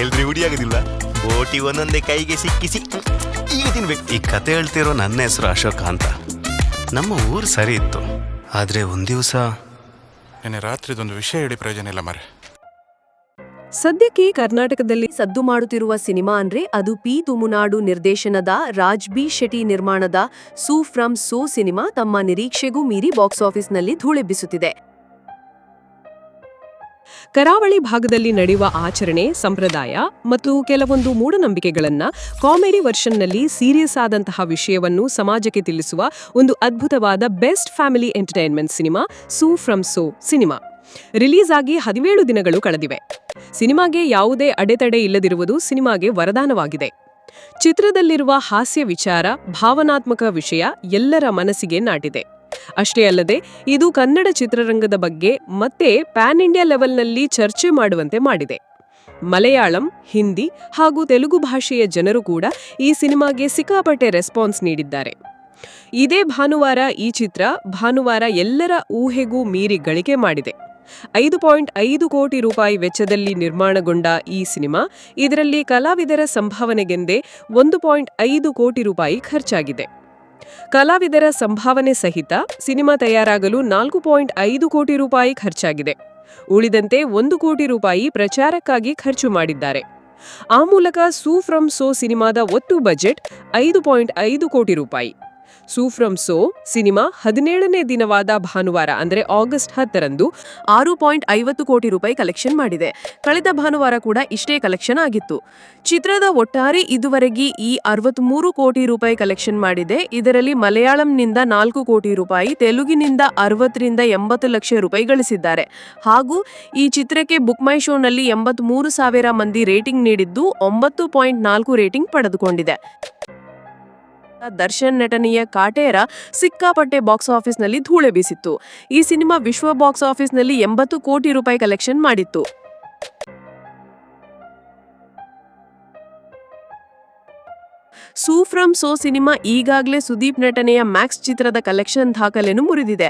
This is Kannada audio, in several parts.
ಎಲ್ರಿ ಹುಡಿ ಆಗೋದಿಲ್ಲ ಬೋಟಿ ಒಂದೊಂದೇ ಕೈಗೆ ಸಿಕ್ಕಿಸಿ ಈಗ ತಿನ್ಬೇಕು. ಈ ಕತೆ ಹೇಳ್ತಿರೋ ನನ್ನ ಹೆಸರು ಅಶೋಕ ಅಂತ. ನಮ್ಮ ಊರು ಸರಿ ಇತ್ತು. ಆದರೆ ಒಂದು ದಿವಸ ನಿನ್ನೆ ರಾತ್ರಿದೊಂದು ವಿಷಯ ಹೇಳಿ ಪ್ರಯೋಜನ ಇಲ್ಲ ಮರೆ ಸದ್ಯಕ್ಕೆ ಕರ್ನಾಟಕದಲ್ಲಿ ಸದ್ದು ಮಾಡುತ್ತಿರುವ ಸಿನಿಮಾ ಅಂದ್ರೆ ಅದು ಪಿ ತುಮುನಾಡು ನಿರ್ದೇಶನದ ರಾಜ್ ಬಿ ಶೆಟ್ಟಿ ನಿರ್ಮಾಣದ ಸೂ ಫ್ರಮ್ ಸೋ ಸಿನಿಮಾ ತಮ್ಮ ನಿರೀಕ್ಷೆಗೂ ಮೀರಿ ಬಾಕ್ಸ್ ಆಫೀಸ್ನಲ್ಲಿ ಧೂಳೆಬ್ಬಿಸುತ್ತಿದೆ. ಕರಾವಳಿ ಭಾಗದಲ್ಲಿ ನಡೆಯುವ ಆಚರಣೆ, ಸಂಪ್ರದಾಯ ಮತ್ತು ಕೆಲವೊಂದು ಮೂಢನಂಬಿಕೆಗಳನ್ನ ಕಾಮಿಡಿ ವರ್ಷನ್ನಲ್ಲಿ ಸೀರಿಯಸ್ ಆದಂತಹ ವಿಷಯವನ್ನು ಸಮಾಜಕ್ಕೆ ತಿಳಿಸುವ ಒಂದು ಅದ್ಭುತವಾದ best family entertainment cinema, Su from So cinema. Release ಆಗಿ ಹದಿನೇಳು ದಿನಗಳು ಕಳೆದಿವೆ. ಸಿನಿಮಾಗೆ ಯಾವುದೇ ಅಡೆತಡೆ ಇಲ್ಲದಿರುವುದು ಸಿನಿಮಾಗೆ ವರದಾನವಾಗಿದೆ. ಚಿತ್ರದಲ್ಲಿರುವ ಹಾಸ್ಯ ವಿಚಾರ, ಭಾವನಾತ್ಮಕ ವಿಷಯ ಎಲ್ಲರ ಮನಸ್ಸಿಗೆ ನಾಟಿದೆ. ಅಷ್ಟೇ ಅಲ್ಲದೆ ಇದು ಕನ್ನಡ ಚಿತ್ರರಂಗದ ಬಗ್ಗೆ ಮತ್ತೆ ಪ್ಯಾನ್ ಇಂಡಿಯಾ ಲೆವೆಲ್ನಲ್ಲಿ ಚರ್ಚೆ ಮಾಡುವಂತೆ ಮಾಡಿದೆ. ಮಲಯಾಳಂ, ಹಿಂದಿ ಹಾಗೂ ತೆಲುಗು ಭಾಷೆಯ ಜನರು ಕೂಡ ಈ ಸಿನಿಮಾಗೆ ಸಿಕ್ಕಾಪಟ್ಟೆ ರೆಸ್ಪಾನ್ಸ್ ನೀಡಿದ್ದಾರೆ. ಇದೇ ಭಾನುವಾರ ಈ ಚಿತ್ರ ಭಾನುವಾರ ಎಲ್ಲರ ಊಹೆಗೂ ಮೀರಿ ಗಳಿಕೆ ಮಾಡಿದೆ. ಐದು ಪಾಯಿಂಟ್ ಐದು ಕೋಟಿ ರೂಪಾಯಿ ವೆಚ್ಚದಲ್ಲಿ ನಿರ್ಮಾಣಗೊಂಡ ಈ ಸಿನಿಮಾ ಇದರಲ್ಲಿ ಕಲಾವಿದರ ಸಂಭಾವನೆಗೆಂದೇ ಒಂದು ಪಾಯಿಂಟ್ ಐದು ಕೋಟಿ ರೂಪಾಯಿ ಖರ್ಚಾಗಿದೆ. ಕಲಾವಿದರ ಸಂಭಾವನೆ ಸಹಿತ ಸಿನಿಮಾ ತಯಾರಾಗಲು ನಾಲ್ಕು ಪಾಯಿಂಟ್ ಐದು ಕೋಟಿ ರೂಪಾಯಿ ಖರ್ಚಾಗಿದೆ. ಉಳಿದಂತೆ ಒಂದು ಕೋಟಿ ರೂಪಾಯಿ ಪ್ರಚಾರಕ್ಕಾಗಿ ಖರ್ಚು ಮಾಡಿದ್ದಾರೆ. ಆ ಮೂಲಕ ಸೂ ಫ್ರಮ್ ಸೋ ಸಿನಿಮಾದ ಒಟ್ಟು ಬಜೆಟ್ ಐದು ಪಾಯಿಂಟ್ ಐದು ಕೋಟಿ ರೂಪಾಯಿ. ಸೂ ಫ್ರಮ್ ಸೋ ಸಿನಿಮಾ ಹದಿನೇಳನೇ ದಿನವಾದ ಭಾನುವಾರ, ಅಂದರೆ ಆಗಸ್ಟ್ ಹತ್ತರಂದು ಆರು ಪಾಯಿಂಟ್ ಐವತ್ತು ಕೋಟಿ ರೂಪಾಯಿ ಕಲೆಕ್ಷನ್ ಮಾಡಿದೆ. ಕಳೆದ ಭಾನುವಾರ ಕೂಡ ಇಷ್ಟೇ ಕಲೆಕ್ಷನ್ ಆಗಿತ್ತು. ಚಿತ್ರದ ಒಟ್ಟಾರೆ ಇದುವರೆಗೆ ಈ ಅರವತ್ಮೂರು ಕೋಟಿ ರೂಪಾಯಿ ಕಲೆಕ್ಷನ್ ಮಾಡಿದೆ. ಇದರಲ್ಲಿ ಮಲಯಾಳಂನಿಂದ ನಾಲ್ಕು ಕೋಟಿ ರೂಪಾಯಿ, ತೆಲುಗಿನಿಂದ ಅರವತ್ತರಿಂದ ಎಂಬತ್ತು ಲಕ್ಷ ರೂಪಾಯಿ ಗಳಿಸಿದ್ದಾರೆ. ಹಾಗೂ ಈ ಚಿತ್ರಕ್ಕೆ ಬುಕ್ ಮೈ ಶೋನಲ್ಲಿ ಎಂಬತ್ಮೂರು ಸಾವಿರ ಮಂದಿ ರೇಟಿಂಗ್ ನೀಡಿದ್ದು ಒಂಬತ್ತು ಪಾಯಿಂಟ್ ನಾಲ್ಕು ರೇಟಿಂಗ್ ಪಡೆದುಕೊಂಡಿದೆ. ದರ್ಶನ್ ನಟನೆಯ ಕಾಟೇರ ಸಿಕ್ಕಾಪಟ್ಟೆ ಬಾಕ್ಸ್ ಆಫೀಸ್ನಲ್ಲಿ ಧೂಳೆ ಬೀಸಿತ್ತು. ಈ ಸಿನಿಮಾ ವಿಶ್ವ ಬಾಕ್ಸ್ ಆಫೀಸ್ನಲ್ಲಿ ಎಂಬತ್ತು ಕೋಟಿ ರೂಪಾಯಿ ಕಲೆಕ್ಷನ್ ಮಾಡಿತ್ತು. ಸೂ ಫ್ರಮ್ ಸೋ ಸಿನಿಮಾ ಈಗಾಗಲೇ ಸುದೀಪ್ ನಟನೆಯ ಮ್ಯಾಕ್ಸ್ ಚಿತ್ರದ ಕಲೆಕ್ಷನ್ ದಾಖಲೆಯನ್ನು ಮುರಿದಿದೆ.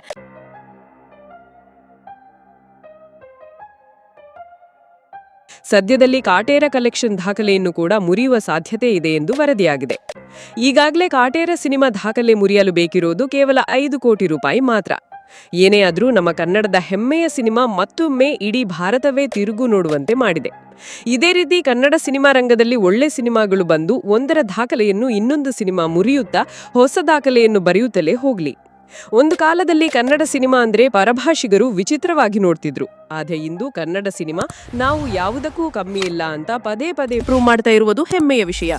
ಸದ್ಯದಲ್ಲಿ ಕಾಟೇರ ಕಲೆಕ್ಷನ್ ದಾಖಲೆಯನ್ನು ಕೂಡ ಮುರಿಯುವ ಸಾಧ್ಯತೆ ಇದೆ ಎಂದು ವರದಿಯಾಗಿದೆ. ಈಗಾಗಲೇ ಕಾಟೇರ ಸಿನಿಮಾ ದಾಖಲೆ ಮುರಿಯಲು ಬೇಕಿರೋದು ಕೇವಲ ಐದು ಕೋಟಿ ರೂಪಾಯಿ ಮಾತ್ರ. ಏನೇ ಆದರೂ ನಮ್ಮ ಕನ್ನಡದ ಹೆಮ್ಮೆಯ ಸಿನಿಮಾ ಮತ್ತೊಮ್ಮೆ ಇಡೀ ಭಾರತವೇ ತಿರುಗು ನೋಡುವಂತೆ ಮಾಡಿದೆ. ಇದೇ ರೀತಿ ಕನ್ನಡ ಸಿನಿಮಾ ರಂಗದಲ್ಲಿ ಒಳ್ಳೆ ಸಿನಿಮಾಗಳು ಬಂದು ಒಂದರ ದಾಖಲೆಯನ್ನು ಇನ್ನೊಂದು ಸಿನಿಮಾ ಮುರಿಯುತ್ತಾ ಹೊಸ ದಾಖಲೆಯನ್ನು ಬರೆಯುತ್ತಲೇ ಹೋಗ್ಲಿ. ಒಂದು ಕಾಲದಲ್ಲಿ ಕನ್ನಡ ಸಿನಿಮಾ ಅಂದ್ರೆ ಪರಭಾಷಿಗರು ವಿಚಿತ್ರವಾಗಿ ನೋಡ್ತಿದ್ರು. ಆದರೆ ಇಂದು ಕನ್ನಡ ಸಿನಿಮಾ ನಾವು ಯಾವುದಕ್ಕೂ ಕಮ್ಮಿ ಇಲ್ಲ ಅಂತ ಪದೇ ಪದೇ ಪ್ರೂವ್ ಮಾಡ್ತಾ ಇರುವುದು ಹೆಮ್ಮೆಯ ವಿಷಯ.